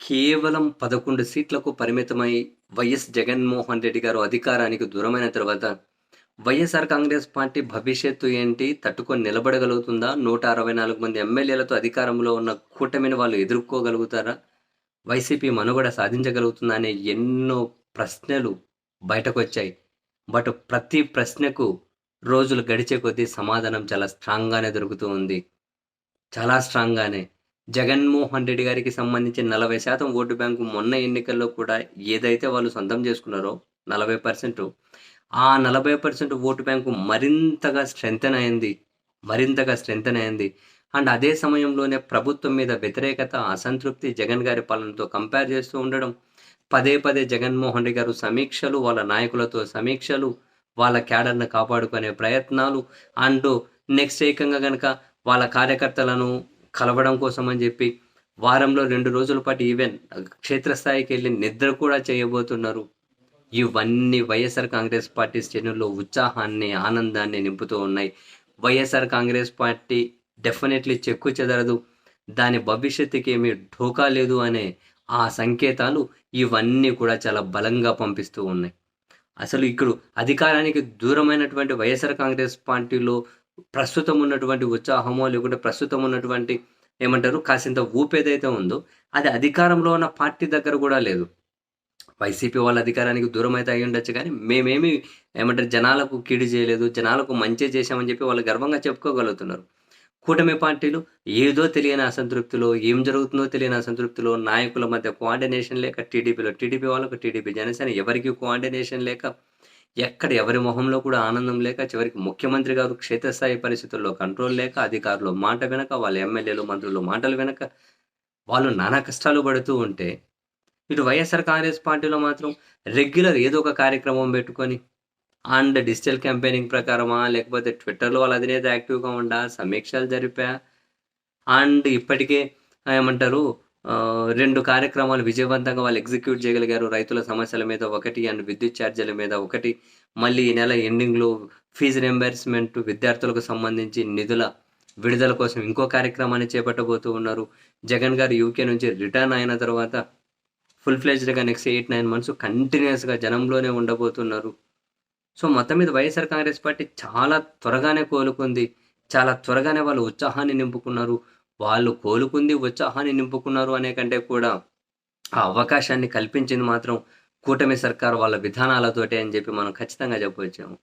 కేవలం పదకొండు సీట్లకు పరిమితమై వైఎస్ జగన్మోహన్ రెడ్డి గారు అధికారానికి దూరమైన తర్వాత వైఎస్ఆర్ కాంగ్రెస్ పార్టీ భవిష్యత్తు ఏంటి? తట్టుకొని నిలబడగలుగుతుందా? నూట అరవై నాలుగు మంది ఎమ్మెల్యేలతో అధికారంలో ఉన్న కూటమిని వాళ్ళు ఎదుర్కోగలుగుతారా? వైసీపీ మనుగడ సాధించగలుగుతుందా అనే ఎన్నో ప్రశ్నలు బయటకు వచ్చాయి బట్ ప్రతి ప్రశ్నకు రోజులు గడిచే కొద్దీ సమాధానం చాలా స్ట్రాంగ్గానే దొరుకుతూ ఉంది. చాలా స్ట్రాంగ్గానే జగన్మోహన్ రెడ్డి గారికి సంబంధించి నలభై శాతం ఓటు బ్యాంకు మొన్న ఎన్నికల్లో కూడా ఏదైతే వాళ్ళు సొంతం చేసుకున్నారో నలభై పర్సెంట్ ఆ నలభై పర్సెంట్ ఓటు బ్యాంకు మరింతగా స్ట్రెంగ్తన్ అయింది మరింతగా స్ట్రెంగ్తన్ అయింది. అండ్ అదే సమయంలోనే ప్రభుత్వం మీద వ్యతిరేకత అసంతృప్తి జగన్ గారి పాలనతో కంపేర్ చేస్తూ ఉండడం పదే పదే జగన్మోహన్ రెడ్డి గారు సమీక్షలు వాళ్ళ నాయకులతో సమీక్షలు వాళ్ళ క్యాడర్ను కాపాడుకునే ప్రయత్నాలు. అండ్ నెక్స్ట్ ఏకంగా కనుక వాళ్ళ కార్యకర్తలను కలవడం కోసం అని చెప్పి వారంలో రెండు రోజుల పాటు ఈవెన్ క్షేత్రస్థాయికి వెళ్ళి నిద్ర కూడా చేయబోతున్నారు. ఇవన్నీ వైఎస్ఆర్ కాంగ్రెస్ పార్టీ శ్రేణుల్లో ఉత్సాహాన్ని ఆనందాన్ని నింపుతూ ఉన్నాయి. వైఎస్ఆర్ కాంగ్రెస్ పార్టీ డెఫినెట్లీ చెక్కు చెదరదు. దాని భవిష్యత్తుకి ఏమీ ఢోకా లేదు అనే ఆ సంకేతాలు ఇవన్నీ కూడా చాలా బలంగా పంపిస్తూ ఉన్నాయి. అసలు ఇక్కడ అధికారానికి దూరమైనటువంటి వైఎస్ఆర్ కాంగ్రెస్ పార్టీలో ప్రస్తుతం ఉన్నటువంటి ఉత్సాహమో లేకుంటే ప్రస్తుతం ఉన్నటువంటి ఏమంటారు కాసింత ఊపేదైతే ఏదైతే ఉందో అది అధికారంలో ఉన్న పార్టీ దగ్గర కూడా లేదు. వైసీపీ వాళ్ళ అధికారానికి దూరం అయితే అయి ఉండొచ్చు కానీ మేమేమి ఏమంటారు జనాలకు కీడు చేయలేదు జనాలకు మంచి చేశామని చెప్పి వాళ్ళు గర్వంగా చెప్పుకోగలుగుతున్నారు. కూటమి పార్టీలు ఏదో తెలియని అసంతృప్తిలో ఏం జరుగుతుందో తెలియని అసంతృప్తిలో నాయకుల మధ్య కోఆర్డినేషన్ లేక టీడీపీలో టీడీపీ వాళ్ళకు టీడీపీ జనసేన ఎవరికి కోఆర్డినేషన్ లేక ఎక్కడ ఎవరి మొహంలో కూడా ఆనందం లేక చివరికి ముఖ్యమంత్రి గారు క్షేత్రస్థాయి పరిస్థితుల్లో కంట్రోల్ లేక అధికారులు మాట వెనక వాళ్ళ ఎమ్మెల్యేలు మంత్రులు మాటలు వెనక వాళ్ళు నానా కష్టాలు పడుతూ ఉంటే ఇటు వైఎస్ఆర్ కాంగ్రెస్ పార్టీలో మాత్రం రెగ్యులర్ ఏదో ఒక కార్యక్రమం పెట్టుకొని అండ్ డిజిటల్ క్యాంపెయినింగ్ ప్రకారమా లేకపోతే ట్విట్టర్లో వాళ్ళ అధినేత యాక్టివ్గా ఉండా సమీక్షలు జరిపా అండ్ ఇప్పటికే ఏమంటారు రెండు కార్యక్రమాలు విజయవంతంగా వాళ్ళు ఎగ్జిక్యూట్ చేయగలిగారు. రైతుల సమస్యల మీద ఒకటి అండ్ విద్యుత్ ఛార్జీల మీద ఒకటి. మళ్ళీ ఈ నెల ఎండింగ్లో ఫీజు రియంబర్స్మెంట్ విద్యార్థులకు సంబంధించి నిధుల విడుదల కోసం ఇంకో కార్యక్రమాన్ని చేపట్టబోతూ ఉన్నారు. జగన్ గారు యూకే నుంచి రిటర్న్ అయిన తర్వాత ఫుల్ ఫ్లెజ్డ్గా నెక్స్ట్ ఎయిట్ నైన్ మంత్స్ కంటిన్యూస్గా జనంలోనే ఉండబోతున్నారు. సో మొత్తం మీద వైఎస్ఆర్ కాంగ్రెస్ పార్టీ చాలా త్వరగానే కోలుకుంది. చాలా త్వరగానే వాళ్ళు ఉత్సాహాన్ని నింపుకున్నారు. వాళ్ళు కోలుకుంది ఉత్సాహాన్ని నింపుకున్నారు అనే కంటే కూడా ఆ అవకాశాన్ని కల్పించింది మాత్రం కూటమి సర్కార్ వాళ్ళ విధానాలతోటే అని చెప్పి మనం ఖచ్చితంగా చెప్పవచ్చాము.